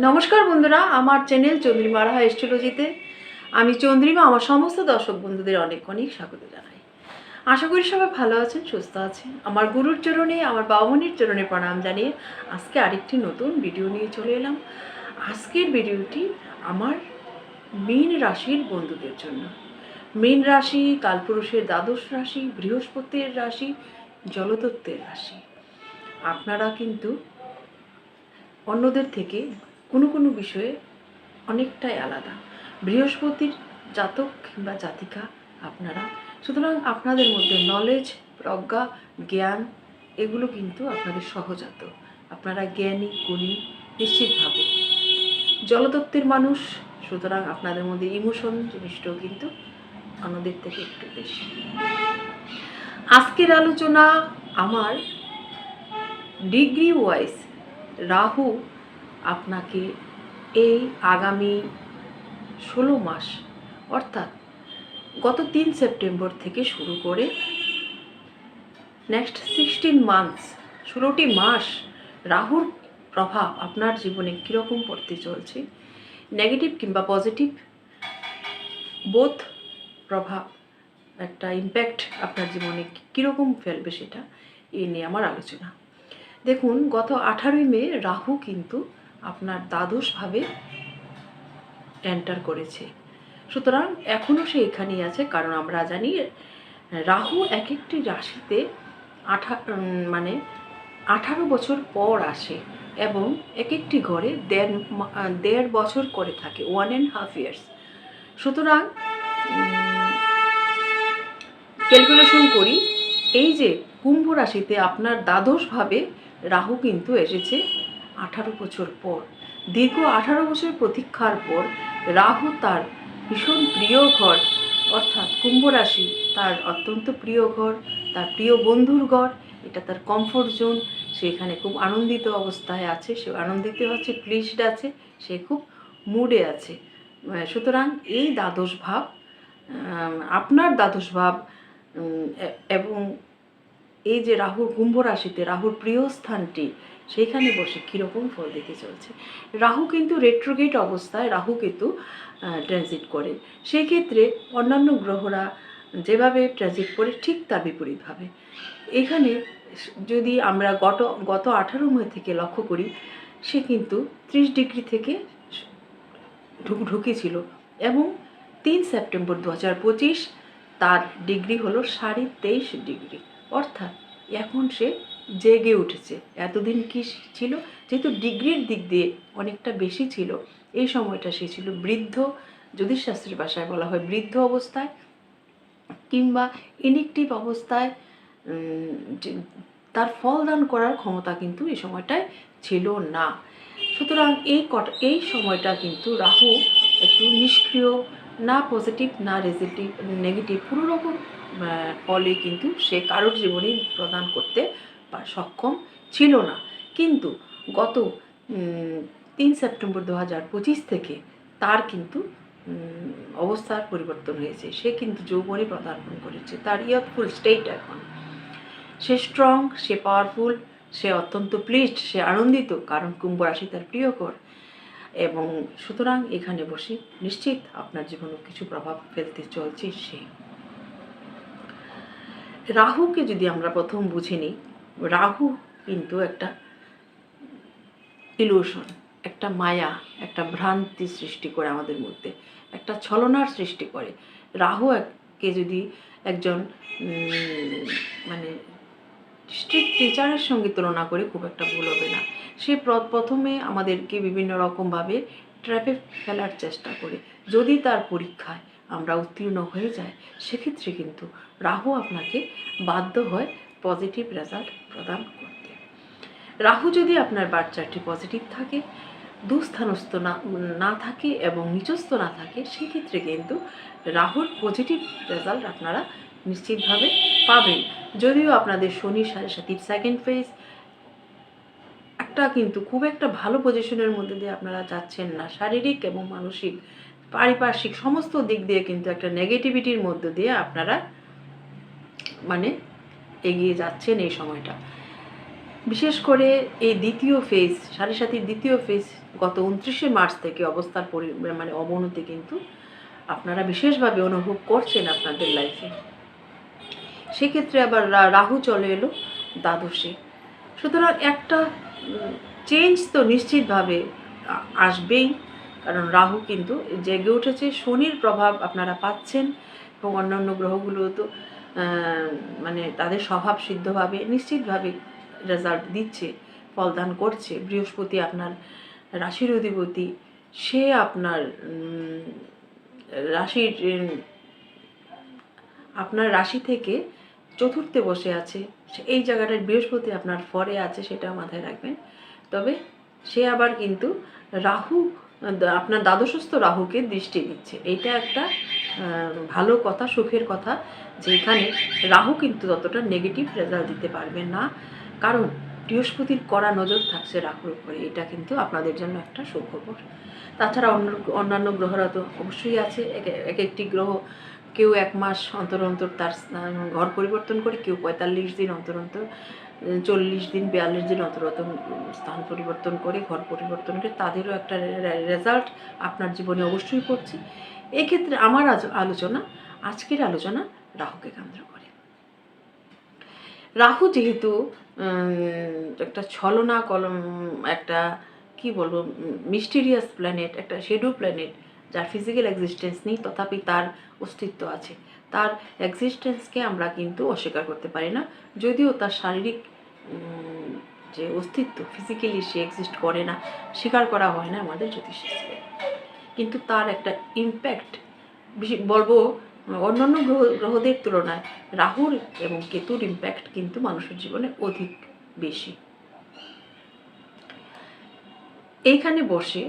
নমস্কার বন্ধুরা, আমার চ্যানেল চন্দ্রিমা রাহা এস্ট্রোলজিতে আমি চন্দ্রিমা, আমার সমস্ত দর্শক বন্ধুদের অনেক অনেক স্বাগত জানাই। আশা করি সবাই ভালো আছেন, সুস্থ আছেন। আমার গুরুর চরণে, আমার বাবমনির চরণে প্রণাম জানিয়ে আজকে আরেকটি নতুন ভিডিও নিয়ে চলে এলাম। আজকের ভিডিওটি আমার মীন রাশির বন্ধুদের জন্য। মীন রাশি, কালপুরুষের দ্বাদশ রাশি, বৃহস্পতির রাশি জলতত্ত্বের রাশি। আপনারা কিন্তু অন্যদের থেকে কোনো কোনো বিষয়ে অনেকটাই আলাদা। বৃহস্পতির জাতক কিংবা জাতিকা আপনারা। সুতরাং আপনাদের মধ্যে নলেজ প্রজ্ঞা, জ্ঞান, এগুলো কিন্তু আপনাদের সহজাত। আপনারা জ্ঞানী, গুণী, নিশ্চিতভাবে জলতত্ত্বের মানুষ। সুতরাং আপনাদের মধ্যে ইমোশন জিনিসটাও কিন্তু আমাদের থেকে একটু বেশি। আজকের আলোচনা আমার ডিগ্রি ওয়াইজ রাহু আপনাকে এই আগামী ষোলো মাস, অর্থাৎ গত তিন সেপ্টেম্বর থেকে শুরু করে নেক্সট সিক্সটিন মান্থস ষোলোটি মাস রাহুর প্রভাব আপনার জীবনে কীরকম পড়তে চলছে? নেগেটিভ কিংবা পজিটিভ বোধ প্রভাব একটা ইম্প্যাক্ট আপনার জীবনে কীরকম ফেলবে সেটা এ নিয়ে আমার আলোচনা। দেখুন, গত আঠারোই মে রাহু কিন্তু আপনার দ্বাদশভাবে এন্টার করেছে। সুতরাং এখনও সে এখানেই আছে, কারণ আমরা জানি রাহু এক একটি রাশিতে আঠা মানে আঠারো বছর পর আসে এবং এক একটি ঘরে দেড় দেড় বছর করে থাকে ওয়ান অ্যান্ড হাফ ইয়ার্স সুতরাং ক্যালকুলেশন করি, এই যে কুম্ভ রাশিতে আপনার দ্বাদশভাবে রাহু কিন্তু এসেছে আঠারো বছর পর, দীর্ঘ আঠারো বছর প্রতীক্ষার পর রাহু তার ভীষণ প্রিয় ঘর, অর্থাৎ কুম্ভ রাশি তার অত্যন্ত প্রিয় ঘর, তার প্রিয় বন্ধুর ঘর, এটা তার কমফোর্ট জোন সে এখানে খুব আনন্দিত অবস্থায় আছে, সে আনন্দিত আছে প্লিজড আছে, সে খুব মুডে আছে। সুতরাং এই দ্বাদশ ভাব আপনার দ্বাদশ ভাব এবং এই যে রাহুর কুম্ভ রাশিতে রাহুর প্রিয় স্থানটি সেখানে বসে কীরকম ফল দিতে চলছে? রাহু কিন্তু রেট্রোগেট অবস্থায়, রাহু কিন্তু ট্রানজিট করে। সেই ক্ষেত্রে অন্যান্য গ্রহরা যেভাবে ট্রানজিট করে, ঠিক তার বিপরীতভাবে। এখানে যদি আমরা গত গত আঠারো মে থেকে লক্ষ্য করি, সে কিন্তু ত্রিশ ডিগ্রি থেকে ঢুক, ঢুকেছিল এবং তিন সেপ্টেম্বর দু হাজার পঁচিশ তার ডিগ্রি হলো সাড়ে তেইশ ডিগ্রি। অর্থাৎ এখন সে জেগে উঠেছে। এতদিন কি ছিল? যেহেতু ডিগ্রির দিক দিয়ে অনেকটা বেশি ছিল, এই সময়টা সে ছিল বৃদ্ধ যদি জ্যোতিষশাস্ত্রের ভাষায় বলা হয় বৃদ্ধ অবস্থায় কিংবা ইনেকটিভ অবস্থায় তার ফলদান করার ক্ষমতা কিন্তু এই সময়টায় ছিল না। সুতরাং এই কট, এই সময়টা কিন্তু রাহু একটু নিষ্ক্রিয়, না পজিটিভ না রেজিটিভ নেগেটিভ কোনো রকম ফলে কিন্তু সে কারোর জীবনেই প্রদান করতে সক্ষম ছিল না। কিন্তু গত তিন সেপ্টেম্বর দু হাজার পঁচিশ থেকে তার কিন্তু অবস্থার পরিবর্তন হয়েছে। সে কিন্তু যৌবনে পদার্পণ করেছে। তার ইয়ারফুল স্টেট এখন। সে স্ট্রং সে পাওয়ারফুল সে অত্যন্ত প্লিজড সে আনন্দিত, কারণ কুম্ভ রাশি তার প্রিয়কর এবং সুতরাং এখানে বসে নিশ্চিত আপনার জীবনে কিছু প্রভাব ফেলতে চলছে সে। রাহুকে যদি আমরা প্রথম বুঝে নিই রাহু কিন্তু একটা ইলুশন একটা মায়া, একটা ভ্রান্তি সৃষ্টি করে আমাদের মধ্যে, একটা ছলনার সৃষ্টি করে। রাহু কে যদি একজন মানে স্ট্রিক্ট টিচারের সঙ্গে তুলনা করে খুব একটা ভুল হবে না। সে প্র- প্রথমে আমাদেরকে বিভিন্ন রকমভাবে ট্র্যাপে ফেলার চেষ্টা করে। যদি তার পরীক্ষায় আমরা উত্তীর্ণ হয়ে যাই, সেক্ষেত্রে কিন্তু রাহু আপনাকে বাধ্য হয় পজিটিভ রেজাল্ট প্রদান করতে। রাহু যদি আপনার বাচ্চাটি পজিটিভ থাকে, দুস্থানস্থ না না থাকে এবং নিচস্থ না থাকে, সেক্ষেত্রে কিন্তু রাহুর পজিটিভ রেজাল্ট আপনারা নিশ্চিতভাবে পাবেন। যদিও আপনাদের শনি সাড়ে সাতির সেকেন্ড ফেজ একটা কিন্তু খুব একটা ভালো পজিশনের মধ্যে দিয়ে আপনারা যাচ্ছেন না। শারীরিক এবং মানসিক, পারিপার্শ্বিক সমস্ত দিক দিয়ে কিন্তু একটা নেগেটিভিটির মধ্য দিয়ে আপনারা মানে এগিয়ে যাচ্ছেন এই সময়টা। বিশেষ করে এই দ্বিতীয় ফেজ সাড়ে সাতির দ্বিতীয় ফেজ গত উনত্রিশে মার্চ থেকে অবস্থার পরি মানে অবনতি কিন্তু আপনারা বিশেষভাবে অনুভব করছেন আপনাদের লাইফে সেক্ষেত্রে আবার রাহু চলে এলো, দ্বাদশে। সুতরাং একটা চেঞ্জ তো নিশ্চিতভাবে আসবেই, কারণ রাহু কিন্তু জেগে উঠেছে, শনির প্রভাব আপনারা পাচ্ছেন এবং অন্যান্য গ্রহগুলো তো মানে তাদের স্বভাব সিদ্ধভাবে, নিশ্চিতভাবে রেজাল্ট দিচ্ছে, ফলদান করছে। বৃহস্পতি আপনার রাশির অধিপতি, সে আপনার রাশির, আপনার রাশি থেকে চতুর্থে বসে আছে। এই জায়গাটায় বৃহস্পতি আপনার ফরে আছে, সেটা মাথায় রাখবেন। তবে সে আবার কিন্তু রাহু, আপনার দ্বাদশস্থ রাহুকে দৃষ্টি দিচ্ছে। এটা একটা ভালো কথা, সুখের কথা, যে এখানে রাহু কিন্তু ততটা নেগেটিভ রেজাল্ট দিতে পারবে না। কারণ বৃহস্পতির কড়া নজর থাকছে রাহুর উপরে। এটা কিন্তু আপনাদের জন্য একটা সুখবর। তাছাড়া অন্য অন্যান্য গ্রহরা তো অবশ্যই আছে। এক এক একটি গ্রহ কেউ এক মাস অন্তর অন্তর তার ঘর পরিবর্তন করে, কেউ পঁয়তাল্লিশ দিন অন্তর অন্তর চল্লিশ দিন, বিয়াল্লিশ দিন অন্তর অন্তর স্থান পরিবর্তন করে, ঘর পরিবর্তন করে, তাদেরও একটা রেজাল্ট আপনার জীবনে অবশ্যই পড়ছে। এক্ষেত্রে আমার আলোচনা, আজকের আলোচনা রাহুকে কেন্দ্র করে। রাহু যেহেতু একটা ছলনা কলম, একটা, কি বলব মিস্টিরিয়াস প্ল্যানেট একটা শেডো প্ল্যানেট যার ফিজিক্যাল এক্সিস্টেন্স নেই, তথাপি তার অস্তিত্ব আছে। তার এক্সিস্টেন্সকে আমরা কিন্তু অস্বীকার করতে পারি না। যদিও তার শারীরিক যে অস্তিত্ব ফিজিক্যালি সে এক্সিস্ট করে না, স্বীকার করা হয় না আমাদের জ্যোতিষশাস্ত্রে। কিন্তু তার একটা ইম্প্যাক্ট বলব, অন্যান্য গ্রহ, গ্রহদের তুলনায় রাহুর এবং কেতুর ইম্প্যাক্ট কিন্তু মানুষের জীবনে অধিক বেশি। এইখানে বসে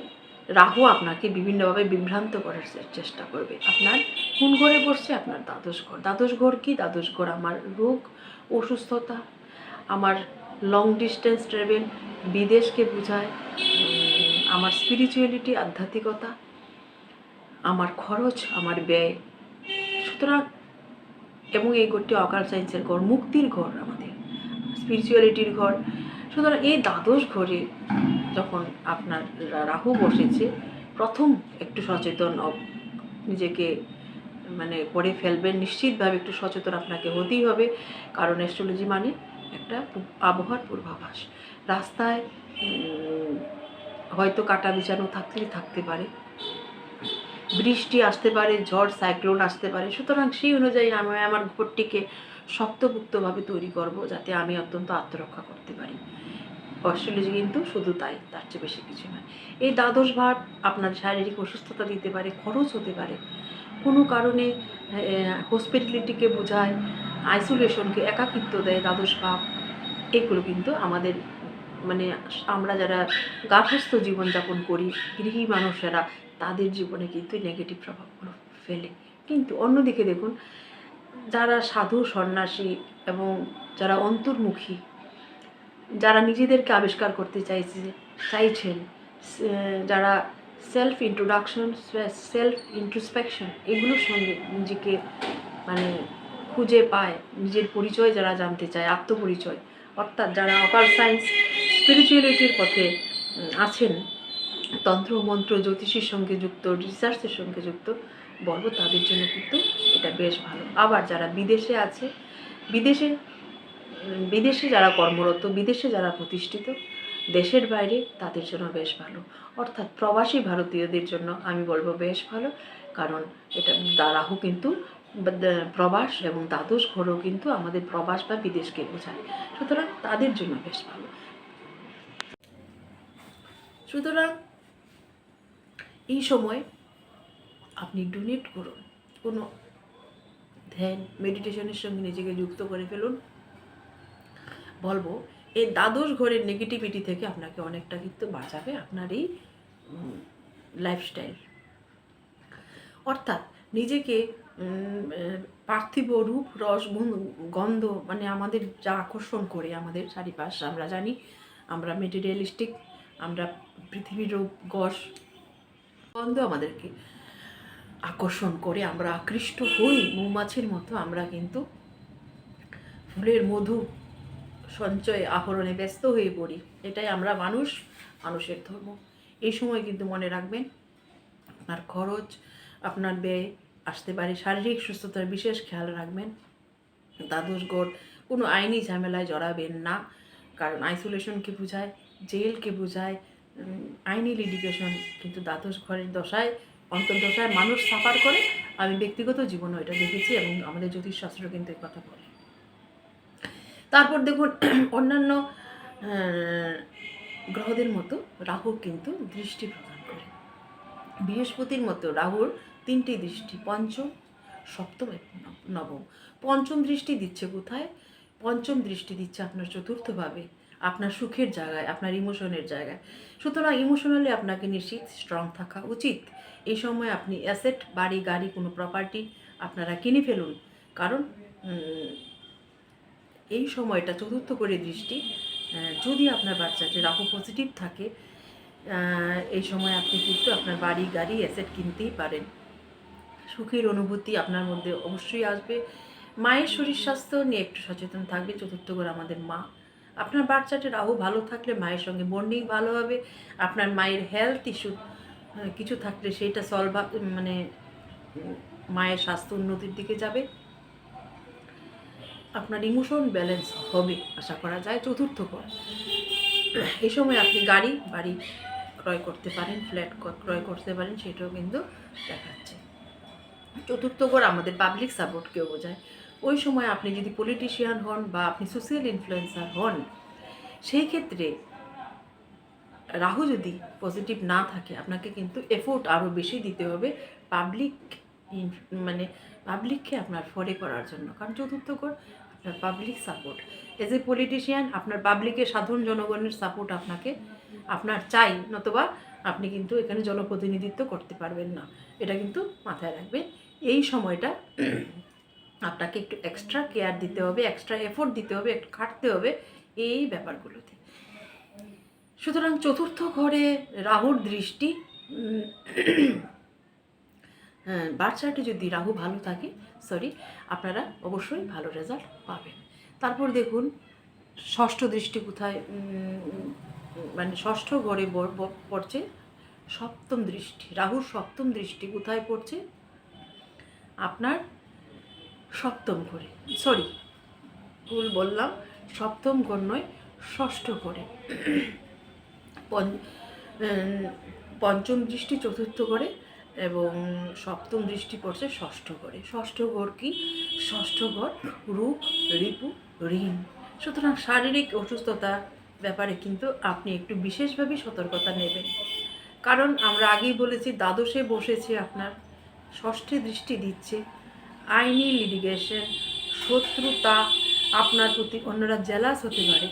রাহু আপনাকে বিভিন্নভাবে বিভ্রান্ত করার চেষ্টা করবে। আপনার কোন ঘরে বসছে? আপনার দ্বাদশ ঘর। দ্বাদশ ঘর কি? দ্বাদশ ঘর আমার রোগ, অসুস্থতা, আমার লং ডিস্টেন্স ট্রাভেল বিদেশকে বোঝায় আমার স্পিরিচুয়ালিটি আধ্যাত্মিকতা আমার খরচ, আমার ব্যয়। সুতরাং এবং এই ঘরটি অকাল সায়েন্সের ঘর, মুক্তির ঘর আমাদের স্পিরিচুয়ালিটির ঘর। সুতরাং এই দ্বাদশ ঘরে যখন আপনার রাহু বসেছে, প্রথম একটু সচেতন নিজেকে মানে করে ফেলবেন, নিশ্চিতভাবে একটু সচেতন আপনাকে হতেই হবে। কারণ অ্যাস্ট্রোলজি মানে একটা আবহাওয়ার পূর্বাভাস। রাস্তায় হয়তো কাটা বিছানো থাকলে থাকতে পারে। বৃষ্টি আসতে পারে, ঝড়, সাইক্লোন আসতে পারে, সুতরাং সেই অনুযায়ী আমি আমার ঘরটিকে শক্তপুক্তভাবে তৈরি করব যাতে আমি অত্যন্ত আত্মরক্ষা করতে পারি। অস্ট্রেলিয়া কিন্তু শুধু তাই, তার চেয়ে বেশি কিছু নয়। এই দ্বাদশ ভাব আপনার শারীরিক অসুস্থতা দিতে পারে, খরচ হতে পারে। কোনো কারণে হসপিটালিটিকে বোঝায় আইসোলেশনকে একাকিত্ব দেয় দ্বাদশ ভাব এগুলো কিন্তু আমাদের মানে আমরা যারা গার্হস্থ জীবনযাপন করি, গৃহী মানুষেরা তাদের জীবনে কিন্তু নেগেটিভ প্রভাবগুলো ফেলে। কিন্তু অন্যদিকে দেখুন, যারা সাধু, সন্ন্যাসী এবং যারা অন্তর্মুখী, যারা নিজেদেরকে আবিষ্কার করতে চাইছে, চাইছেন যারা সেলফ ইন্ট্রোডাকশন সেলফ ইন্ট্রোস্পেকশন এগুলোর সঙ্গে নিজেকে মানে খুঁজে পায়, নিজের পরিচয় যারা জানতে চায়, আত্মপরিচয়। অর্থাৎ যারা অকাল সায়েন্স স্পিরিচুয়ালিটির পথে আছেন তন্ত্র মন্ত্র জ্যোতিষীর সঙ্গে যুক্ত রিসার্চের সঙ্গে যুক্ত বলব, তাদের জন্য কিন্তু এটা বেশ ভালো। আবার যারা বিদেশে আছে, বিদেশে বিদেশে যারা কর্মরত, বিদেশে যারা প্রতিষ্ঠিত, দেশের বাইরে তাদের জন্য বেশ ভালো। অর্থাৎ প্রবাসী ভারতীয়দের জন্য আমি বলব বেশ ভালো, কারণ এটা দা- রাহু কিন্তু প্রবাস এবং দ্বাদশ ঘরও কিন্তু আমাদের প্রবাস বা বিদেশকে বোঝায়। সুতরাং তাদের জন্য বেশ ভালো। সুতরাং এই সময় আপনি ডোনেট করুন। কোনো ধ্যান মেডিটেশনের সঙ্গে নিজেকে যুক্ত করে ফেলুন। বলব, এই দ্বাদশ ঘরের নেগেটিভিটি থেকে আপনাকে অনেকটা কিন্তু বাঁচাবে আপনার এই লাইফস্টাইল অর্থাৎ নিজেকে পার্থিব রূপ, রস গন্ধ মানে আমাদের যা আকর্ষণ করে আমাদের চারিপাশ, আমরা জানি, আমরা মেটেরিয়ালিস্টিক আমরা পৃথিবীর রূপ, গস গন্ধ আমাদেরকে আকর্ষণ করে আমরা আকৃষ্ট হই, মৌমাছির মতো আমরা কিন্তু ফুলের মধু সঞ্চয় আহরণে ব্যস্ত হয়ে পড়ি। এটাই আমরা মানুষ, মানুষের ধর্ম। এই সময় কিন্তু মনে রাখবেন, আপনার খরচ, আপনার ব্যয় আসতে পারে, শারীরিক সুস্থতার বিশেষ খেয়াল রাখবেন। দ্বাদশ গড় কোনো আইনি ঝামেলায় জড়াবেন না, কারণ আইসোলেশনকে বোঝায় জেলকে বোঝায় আইনি লিডিকেশন কিন্তু দ্বাদশ ঘরের দশায় অন্তর্দশায় মানুষ সাফার করে। আমি ব্যক্তিগত জীবনেও এটা দেখেছি এবং আমাদের জ্যোতিষশাস্ত্র কিন্তু এই কথা বলে। তারপর দেখুন, অন্যান্য গ্রহদের মতো রাহু কিন্তু দৃষ্টি প্রদান করে। বৃহস্পতির মতো রাহুর তিনটি দৃষ্টি, পঞ্চম, সপ্তম এবং নব- নবম। পঞ্চম দৃষ্টি দিচ্ছে কোথায়? পঞ্চম দৃষ্টি দিচ্ছে আপনার চতুর্থভাবে। আপনার সুখের জায়গায়, আপনার ইমোশনের জায়গায়। সুতরাং ইমোশনালি আপনাকে নিশ্চিত স্ট্রং থাকা উচিত। এই সময় আপনি অ্যাসেট বাড়ি, গাড়ি, কোনো প্রপার্টি আপনারা কিনে ফেলুন। কারণ এই সময়টা চতুর্থ করে দৃষ্টি যদি আপনার বাচ্চাটি রাহু পজিটিভ থাকে এই সময় আপনি কিন্তু আপনার বাড়ি, গাড়ি অ্যাসেট কিনতেই পারেন। সুখের অনুভূতি আপনার মধ্যে অবশ্যই আসবে। মায়ের শরীর স্বাস্থ্য নিয়ে একটু সচেতন থাকবে চতুর্থ করে আমাদের মা আপনার বাচ্চাটি রাহু ভালো থাকলে মায়ের সঙ্গে বন্ডিং ভালো হবে, আপনার মায়ের হেলথ ইস্যু কিছু থাকলে সেইটা সলভ মানে মায়ের স্বাস্থ্য উন্নতির দিকে যাবে। আপনার ইমোশন ব্যালেন্স হবে, আশা করা যায়। চতুর্থ কর এই সময় আপনি গাড়ি, বাড়ি ক্রয় করতে পারেন ফ্ল্যাট ক্রয় করতে পারেন, সেটাও কিন্তু দেখাচ্ছে। চতুর্থ গড় আমাদের পাবলিক সাপোর্টকেও বোঝায়। ওই সময় আপনি যদি পলিটিশিয়ান হন বা আপনি সোশ্যাল ইনফ্লুয়েন্সার হন, সেই ক্ষেত্রে রাহু যদি পজিটিভ না থাকে, আপনাকে কিন্তু এফোর্ট আরও বেশি দিতে হবে পাবলিক মানে পাবলিককে আপনার ফরে করার জন্য। কারণ চতুর্থ গড় আপনার public support as a politician আপনার পাবলিকের সাধারণ জনগণের সাপোর্ট আপনাকে, আপনার চাই, নতুবা আপনি কিন্তু এখানে জনপ্রতিনিধিত্ব করতে পারবেন না। এটা কিন্তু মাথায় রাখবেন। এই সময়টা আপনাকে একটু এক্সট্রা কেয়ার দিতে হবে এক্সট্রা এফোর্ট দিতে হবে একটু খাটতে হবে এই ব্যাপারগুলোতে। সুতরাং চতুর্থ ঘরে রাহুর দৃষ্টি উম, হ্যাঁ বাচ্চাটি যদি রাহু ভালো থাকে সরি আপনারা অবশ্যই ভালো রেজাল্ট পাবেন। তারপর দেখুন ষষ্ঠ দৃষ্টি কোথায় মানে ষষ্ঠ ঘরে পড়ছে সপ্তম দৃষ্টি রাহুর সপ্তম দৃষ্টি কোথায় পড়ছে? আপনার সপ্তম ঘরে। সরি ভুল বললাম। সপ্তম ঘর নয়, ষষ্ঠ পঞ্চ- পঞ্চম দৃষ্টি চতুর্থ ঘরে এবং সপ্তম দৃষ্টি পড়ছে ষষ্ঠ ঘরে। ষষ্ঠ ঘর কি? ষষ্ঠ ঘর রূপ, রিপু, ঋণ। সুতরাং শারীরিক অসুস্থতা ব্যাপারে কিন্তু আপনি একটু বিশেষভাবে সতর্কতা নেবেন। কারণ আমরা আগেই বলেছি, দ্বাদশে বসেছে আপনার, ষষ্ঠে দৃষ্টি দিচ্ছে। আইনি লিটিগেশন শত্রুতা আপনার প্রতি অন্যরা জেলাস হতে পারে।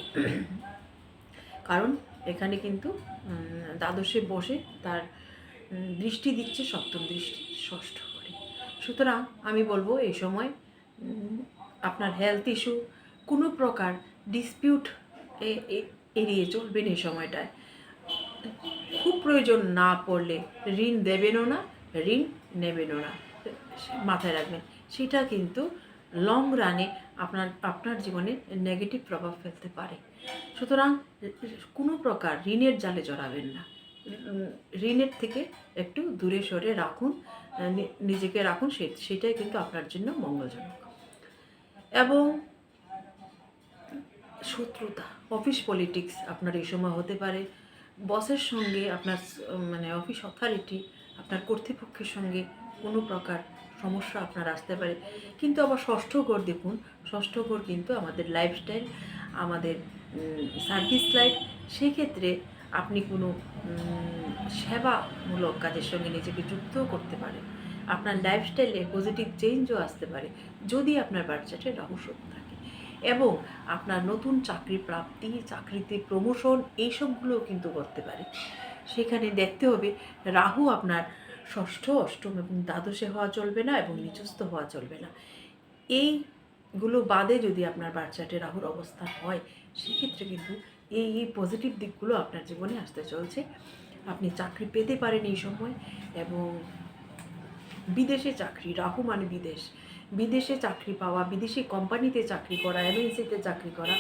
কারণ এখানে কিন্তু দ্বাদশে বসে তার দৃষ্টি দিচ্ছে সপ্তম দৃষ্টি, ষষ্ঠ করে। সুতরাং আমি বলব এই সময় আপনার হেলথ ইস্যু কোনো প্রকার ডিসপিউট এড়িয়ে চলবেন এই সময়টায়। খুব প্রয়োজন না পড়লে ঋণ দেবেনও না, ঋণ নেবেনও না। মাথায় রাখবেন সেটা কিন্তু লং রানে আপনার আপনার জীবনে নেগেটিভ প্রভাব ফেলতে পারে। সুতরাং, কোনো প্রকার ঋণের জালে জড়াবেন না। ঋণের থেকে একটু দূরে সরে রাখুন নিজেকে রাখুন সেটাই কিন্তু আপনার জন্য মঙ্গলজনক। এবং শত্রুতা অফিস পলিটিক্স আপনার এই সময় হতে পারে। বসের সঙ্গে আপনার মানে অফিস অথরিটি আপনার কর্তৃপক্ষের সঙ্গে কোনো প্রকার সমস্যা আপনার আসতে পারে। কিন্তু আবার ষষ্ঠ ঘর দেখুন, ষষ্ঠ ঘর কিন্তু আমাদের লাইফস্টাইল আমাদের সার্ভিস লাইফ সেক্ষেত্রে আপনি কোনো সেবামূলক কাজের সঙ্গে নিজেকে যুক্ত করতে পারেন। আপনার লাইফস্টাইলে পজিটিভ চেঞ্জও আসতে পারে, যদি আপনার বাচ্চাটি রহস্য থাকে। এবং আপনার নতুন চাকরি প্রাপ্তি, চাকরিতে প্রমোশন এইসবগুলোও কিন্তু করতে পারে। সেখানে দেখতে হবে, রাহু আপনার ষষ্ঠ, অষ্টম এবং দ্বাদশে হওয়া চলবে না এবং নিচস্থ হওয়া চলবে না। এইগুলো বাদে যদি আপনার বাচ্চাটি রাহুর অবস্থা হয়, সেক্ষেত্রে কিন্তু এই এই পজিটিভ দিকগুলো আপনার জীবনে আসতে চলছে। আপনি চাকরি পেতে পারেন এই সময় এবং বিদেশে চাকরি, রাহু মানে বিদেশ। বিদেশে চাকরি পাওয়া, বিদেশি কোম্পানিতে চাকরি করা এমএনসিতে চাকরি করা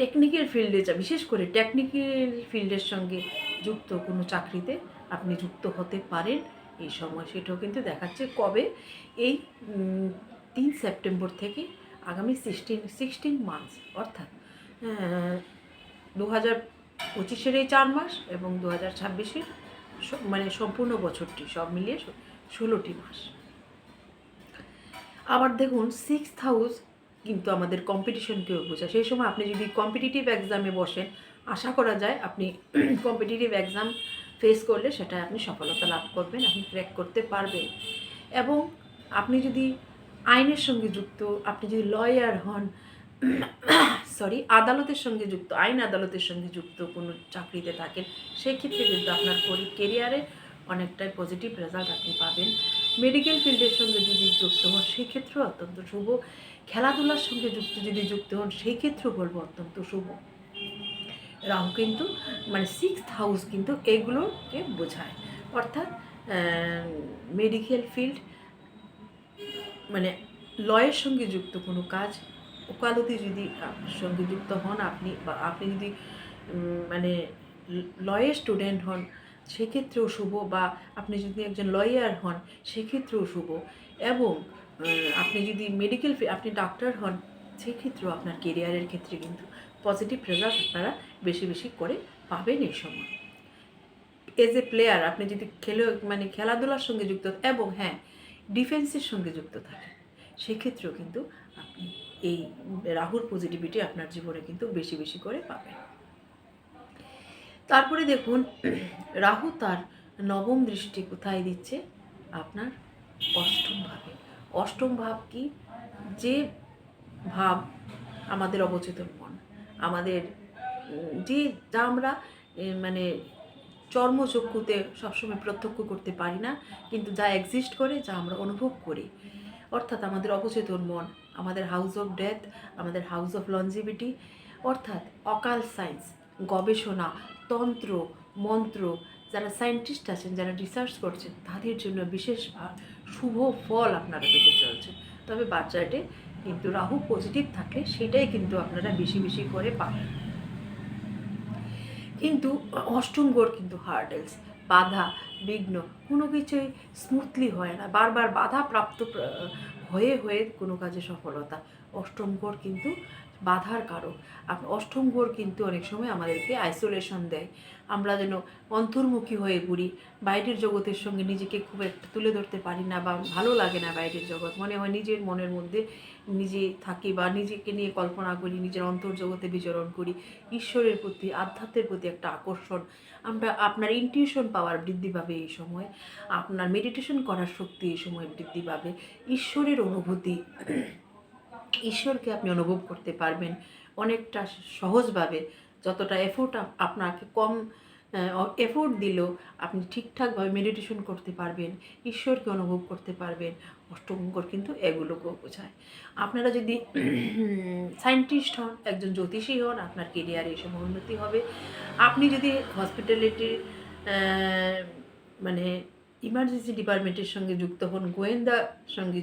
টেকনিক্যাল ফিল্ডে বিশেষ করে টেকনিক্যাল ফিল্ডের সঙ্গে যুক্ত কোনো চাকরিতে আপনি যুক্ত হতে পারেন। এই সময় সেটাও কিন্তু দেখাচ্ছে। কবে? এই তিন সেপ্টেম্বর থেকে আগামী সিক্সটিন সিক্সটিন মান্থস অর্থাৎ দু হাজার পঁচিশের এই চার মাস এবং দু হাজার ছাব্বিশের মানে সম্পূর্ণ বছরটি সব মিলিয়ে ষোলোটি মাস। আবার দেখুন সিক্স হাউস কিন্তু আমাদের কম্পিটিশনকেও বোঝায় সেই সময় আপনি যদি কম্পিটিটিভ এক্সামে বসেন আশা করা যায় আপনি কম্পিটিটিভ এক্সাম ফেস করলে সেটা আপনি সফলতা লাভ করবেন, আপনি ক্র্যাক করতে পারবেন। এবং আপনি যদি আইনের সঙ্গে যুক্ত, আপনি যদি লয়ার হন সরি আদালতের সঙ্গে যুক্ত, আইন আদালতের সঙ্গে যুক্ত কোনো চাকরিতে থাকেন, সেক্ষেত্রে কিন্তু আপনার কেরিয়ারে অনেকটাই পজিটিভ রেজাল্ট আপনি পাবেন। মেডিকেল ফিল্ডের সঙ্গে যদি যুক্ত হন, সেক্ষেত্রেও অত্যন্ত শুভ। খেলাধুলার সঙ্গে যুক্ত, যদি যুক্ত হন সেই ক্ষেত্রেও বলব অত্যন্ত শুভ। রাহু কিন্তু মানে সিক্সথ হাউস কিন্তু এগুলোকে বোঝায়। অর্থাৎ মেডিকেল ফিল্ড মানে লয়ের সঙ্গে যুক্ত কোনো কাজ, ওকালতি যদি সঙ্গে যুক্ত হন আপনি বা আপনি যদি মানে লয়ের স্টুডেন্ট হন, সেক্ষেত্রেও শুভ বা আপনি যদি একজন লয়ার হন, সেক্ষেত্রেও শুভ। এবং আপনি যদি মেডিকেল আপনি ডাক্তার হন, সেক্ষেত্রেও আপনার কেরিয়ারের ক্ষেত্রে কিন্তু পজিটিভ রেজাল্ট আপনারা বেশি বেশি করে পাবেন এই সময়। এজ এ প্লেয়ার আপনি যদি খেলে মানে খেলাধুলার সঙ্গে যুক্ত এবং হ্যাঁ ডিফেন্সের সঙ্গে যুক্ত থাকেন, সেক্ষেত্রেও কিন্তু আপনি এই রাহুর পজিটিভিটি আপনার জীবনে কিন্তু বেশি বেশি করে পাবেন। তারপরে দেখুন, রাহু তার নবম দৃষ্টি কোথায় দিচ্ছে? আপনার অষ্টম ভাবে। অষ্টম ভাব কি? যে ভাব আমাদের অবচেতন আমাদের যে যা আমরা মানে চর্মচক্ষুতে সবসময় প্রত্যক্ষ করতে পারি না, কিন্তু যা এক্সিস্ট করে, যা আমরা অনুভব করি। অর্থাৎ আমাদের অবচেতন মন, আমাদের হাউস অফ ডেথ আমাদের হাউস অফ লঞ্জিভিটি অর্থাৎ অকাল সায়েন্স গবেষণা, তন্ত্র, মন্ত্র, যারা সায়েন্টিস্ট আছেন, যারা রিসার্চ করছেন, তাদের জন্য বিশেষ শুভ ফল আপনারা পেতে চলছেন। তবে বাচ্চাটে কিন্তু রাহু পজিটিভ থাকলে সেটাই কিন্তু আপনারা বেশি বেশি করে পাবেন। কিন্তু অষ্টম ঘর কিন্তু হার্ডেলস বাধা, বিঘ্ন, কোনো কিছুই স্মুথলি হয় না। বারবার বাধা প্রাপ্ত হয়ে হয়ে কোনো কাজে সফলতা। অষ্টম ঘর কিন্তু বাধার কারক। অষ্টম ঘর কিন্তু অনেক সময় আমাদেরকে আইসোলেশন দেয়। আমরা যেন অন্তর্মুখী হয়ে ঘুরি। বাইরের জগতের সঙ্গে নিজেকে খুব একটা তুলে ধরতে পারি না বা ভালো লাগে না বাইরের জগৎ। মনে হয় নিজের মনের মধ্যে নিজে থাকি বা নিজেকে নিয়ে কল্পনা করি, নিজের অন্তর্জগতে বিচরণ করি। ঈশ্বরের প্রতি, আধ্যাত্মের প্রতি একটা আকর্ষণ। আমরা, আপনার ইনটিউশন পাওয়ার বৃদ্ধি পাবে এই সময়। আপনার মেডিটেশন করার শক্তি এই সময় বৃদ্ধি পাবে। ঈশ্বরের অনুভূতি, ঈশ্বরকে আপনি অনুভব করতে পারবেন অনেকটা সহজভাবে। যতটা এফোর্ট আপনাকে কম এফোর্ট দিল আপনি ঠিকঠাকভাবে মেডিটেশন করতে পারবেন, ঈশ্বরকে অনুভব করতে পারবেন অষ্টমঙ্গল কিন্তু এগুলোকেও বোঝায়। আপনারা যদি সায়েন্টিস্ট হন, একজন জ্যোতিষী হন, আপনার কেরিয়ারে এসব উন্নতি হবে। আপনি যদি হসপিটালিটির মানে ইমার্জেন্সি ডিপার্টমেন্টের সঙ্গে যুক্ত হন গোয়েন্দার সঙ্গে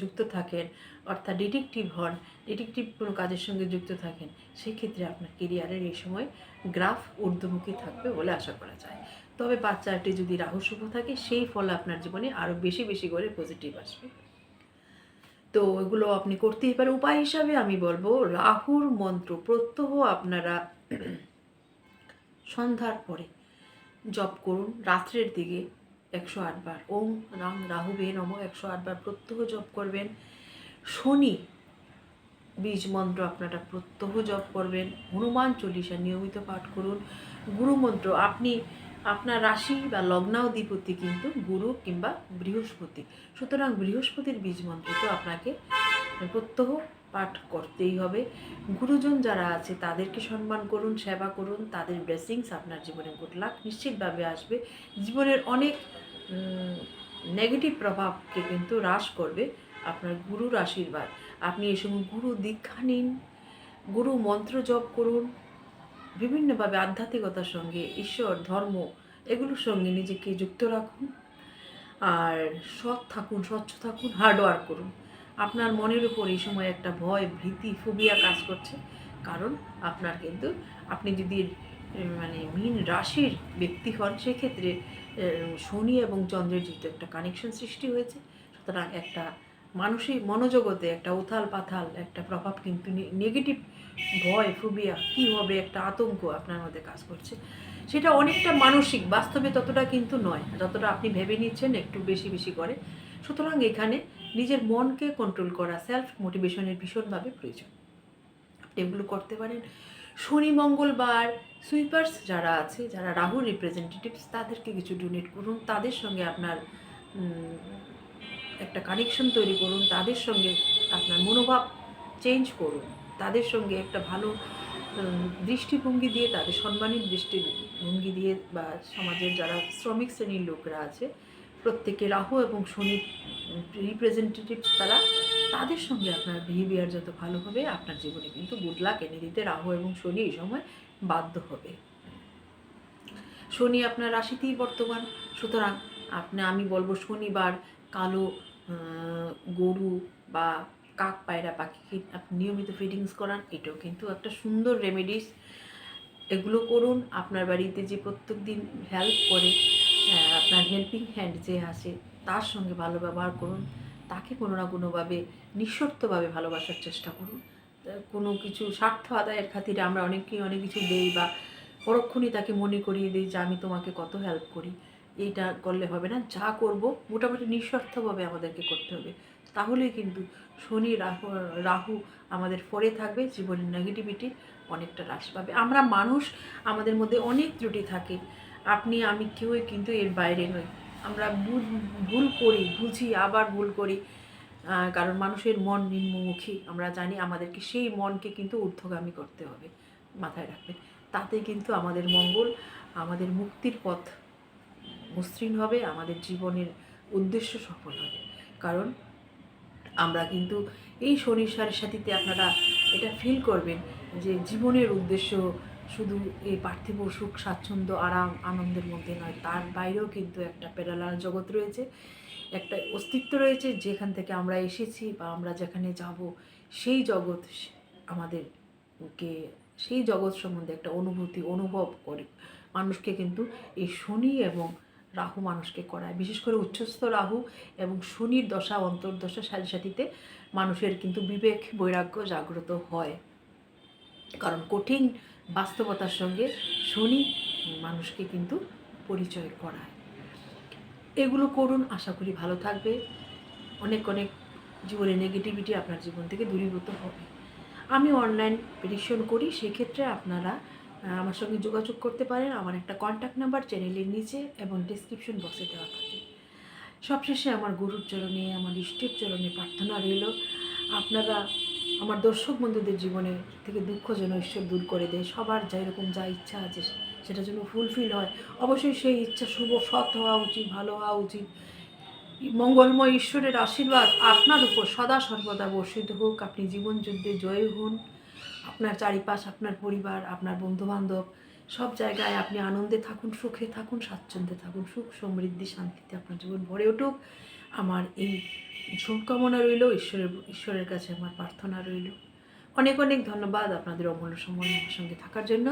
যুক্ত থাকেন, অর্থাৎ ডিটেকটিভ হন ডিটেকটিভ কোনো কাজের সঙ্গে যুক্ত থাকেন, সেক্ষেত্রে আপনার কেরিয়ারের এই সময় গ্রাফ ঊর্ধ্বমুখী থাকবে বলে আশা করা যায়। তবে বাচ্চাটি যদি রাহু শুভ থাকে, সেই ফল আপনার জীবনে আরও বেশি বেশি করে পজিটিভ আসবে। তো এগুলো আপনি করতেই পারেন। উপায় হিসাবে আমি বলব, রাহুর মন্ত্র প্রত্যহ আপনারা সন্ধ্যার পরে জপ করুন। রাত্রের দিকে একশো আটবার ওম রাং রাহু বে নম, একশো আটবার প্রত্যহ জপ করবেন। শনি বীজ মন্ত্র আপনারা প্রত্যহ জপ করবেন। হনুমান চল্লিশা নিয়মিত পাঠ করুন। গুরু মন্ত্র, আপনি আপনার রাশি বা লগ্নাধিপতি কিন্তু গুরু কিংবা বৃহস্পতি। সুতরাং বৃহস্পতির বীজ মন্ত্র তো আপনাকে প্রত্যহ পাঠ করতেই হবে। গুরুজন যারা আছে, তাদেরকে সম্মান করুন, সেবা করুন, তাদের ব্লেসিংস আপনার জীবনে গুড লাক নিশ্চিতভাবে আসবে। জীবনের অনেক নেগেটিভ প্রভাবকে কিন্তু হ্রাস করবে আপনার গুরুর আশীর্বাদ। আপনি এই সময় গুরু দীক্ষা নিন, গুরু মন্ত্র জপ করুন, বিভিন্নভাবে আধ্যাত্মিকতার সঙ্গে, ঈশ্বর, ধর্ম এগুলোর সঙ্গে নিজেকে যুক্ত রাখুন। আর সৎ থাকুন, স্বচ্ছ থাকুন হার্ড ওয়ার্ক করুন। আপনার মনের উপর এই সময় একটা ভয়, ভীতি ফুবিয়া কাজ করছে। কারণ আপনার কিন্তু, আপনি যদি মানে মীন রাশির ব্যক্তি হন, সেক্ষেত্রে শনি এবং চন্দ্রের যেহেতু একটা কানেকশন সৃষ্টি হয়েছে, সুতরাং একটা মানসিক মনোজগতে একটা উথাল পাথাল, একটা প্রভাব কিন্তু নেগেটিভ ভয় ফুবিয়া কী হবে, একটা আতঙ্ক আপনার মধ্যে কাজ করছে। সেটা অনেকটা মানসিক, বাস্তবে ততটা কিন্তু নয়। যতটা আপনি ভেবে নিচ্ছেন, একটু বেশি বেশি করে। সুতরাং এখানে নিজের মনকে কন্ট্রোল করা সেলফ মোটিভেশনের ভীষণভাবে প্রয়োজন। আপনি এগুলো করতে পারেন। শনি, মঙ্গলবার সুইপার্স যারা আছে, যারা রাহুর রিপ্রেজেন্টেটিভস তাদেরকে কিছু ডোনেট করুন। তাদের সঙ্গে আপনার একটা কানেকশন তৈরি করুন। তাদের সঙ্গে আপনার মনোভাব চেঞ্জ করুন। তাদের সঙ্গে একটা ভালো দৃষ্টিভঙ্গি দিয়ে, তাদের সম্মানের দৃষ্টিভঙ্গি দিয়ে বা সমাজের যারা শ্রমিক শ্রেণির লোকরা আছে প্রত্যেকে রাহু এবং শনির রিপ্রেজেন্টেটিভ তারা তাদের সঙ্গে আপনার বিহেভিয়ার যত ভালো হবে, আপনার জীবনে কিন্তু গুড লাক এনে দিতে রাহু এবং শনি এই সময় বাধ্য হবে। শনি আপনার রাশিতেই বর্তমান, সুতরাং আপনি আমি বলব শনিবার কালো গরু বা কাক পায়রা পাখিকে আপনি নিয়মিত ফিডিংস করান, এটাও কিন্তু একটা সুন্দর রেমেডিস এগুলো করুন, আপনার বাড়িতে যে প্রত্যেক দিন হেল্প করে আপনার হেল্পিং হ্যান্ড যে আসে তার সঙ্গে ভালো ব্যবহার করুন। তাকে কোনো না কোনোভাবে নিঃশর্তভাবে ভালোবাসার চেষ্টা করুন। কোনো কিছু স্বার্থ আদায়ের খাতিরে আমরা অনেকেই অনেক কিছু দেই বা পরক্ষণই তাকে মনে করিয়ে দিই যে আমি তোমাকে কত হেল্প করি। এইটা করলে হবে না। যা করব মোটামুটি নিঃস্বার্থভাবে আমাদেরকে করতে হবে। তাহলেই কিন্তু শনি, রাহু রাহু আমাদের পরে থাকবে, জীবনের নেগেটিভিটি অনেকটা হ্রাস পাবে। আমরা মানুষ, আমাদের মধ্যে অনেক ত্রুটি থাকে। আপনি, আমি কেউই কিন্তু এর বাইরে নই। আমরা ভুল- ভুল করি, বুঝি, আবার ভুল করি। কারণ মানুষের মন নিম্নমুখী। আমরা জানি আমাদেরকে সেই মনকে কিন্তু ঊর্ধ্বগামী করতে হবে, মাথায় রাখবেন। তাতে কিন্তু আমাদের মঙ্গল, আমাদের মুক্তির পথ মসৃণ হবে, আমাদের জীবনের উদ্দেশ্য সফল হবে। কারণ আমরা কিন্তু এই শনির সাড়ে সাথীতে আপনারা এটা ফিল করবেন যে জীবনের উদ্দেশ্য শুধু এই পার্থিব সুখ, স্বাচ্ছন্দ্য, আরাম, আনন্দের মধ্যে নয়, তার বাইরেও কিন্তু একটা প্যারালাল জগৎ রয়েছে, একটা অস্তিত্ব রয়েছে, যেখান থেকে আমরা এসেছি বা আমরা যেখানে যাব, সেই জগৎ আমাদেরকে সেই জগৎ সম্বন্ধে একটা অনুভূতি, অনুভব করে। মানুষকে কিন্তু এই শনি এবং রাহু মানুষকে করায়। বিশেষ করে উচ্চস্থ রাহু এবং শনির দশা, অন্তর্দশা সাথে সাথীতে মানুষের কিন্তু বিবেক, বৈরাগ্য জাগ্রত হয়। কারণ কঠিন বাস্তবতার সঙ্গে শনি মানুষকে কিন্তু পরিচয় করায়। এগুলো করুন, আশা করি ভালো থাকবে। অনেক অনেক জীবনে নেগেটিভিটি আপনার জীবন থেকে দূরীভূত হবে। আমি অনলাইন প্রেডিকশন করি, সেক্ষেত্রে আপনারা আমার সঙ্গে যোগাযোগ করতে পারেন। আমার একটা কন্ট্যাক্ট নাম্বার চ্যানেলের নিচে এবং ডিসক্রিপশন বক্সে দেওয়া থাকে। সবশেষে আমার গুরুর চরণে, আমার ইষ্টের চরণে প্রার্থনা রইল। আপনারা আমার দর্শক বন্ধুদের জীবনে থেকে দুঃখ যেন ঈশ্বর দূর করে দেয়। সবার যা এরকম যা ইচ্ছা আছে, সেটা যেন ফুলফিল হয়। অবশ্যই সেই ইচ্ছা শুভ, সৎ হওয়া উচিত, ভালো হওয়া উচিত। মঙ্গলময় ঈশ্বরের আশীর্বাদ আপনার উপর সদা সর্বদা বর্ষিত হোক। আপনি জীবন যুদ্ধে জয়ী হন। আপনার চারিপাশ, আপনার পরিবার, আপনার বন্ধুবান্ধব, সব জায়গায় আপনি আনন্দে থাকুন, সুখে থাকুন, স্বাচ্ছন্দ্যে থাকুন, সুখ সমৃদ্ধি শান্তিতে আপনার জীবন ভরে উঠুক। আমার এই শুভকামনা রইল, ঈশ্বরের ঈশ্বরের কাছে আমার প্রার্থনা রইল অনেক অনেক ধন্যবাদ আপনাদের অমূল্য সময় আমার সঙ্গে থাকার জন্য।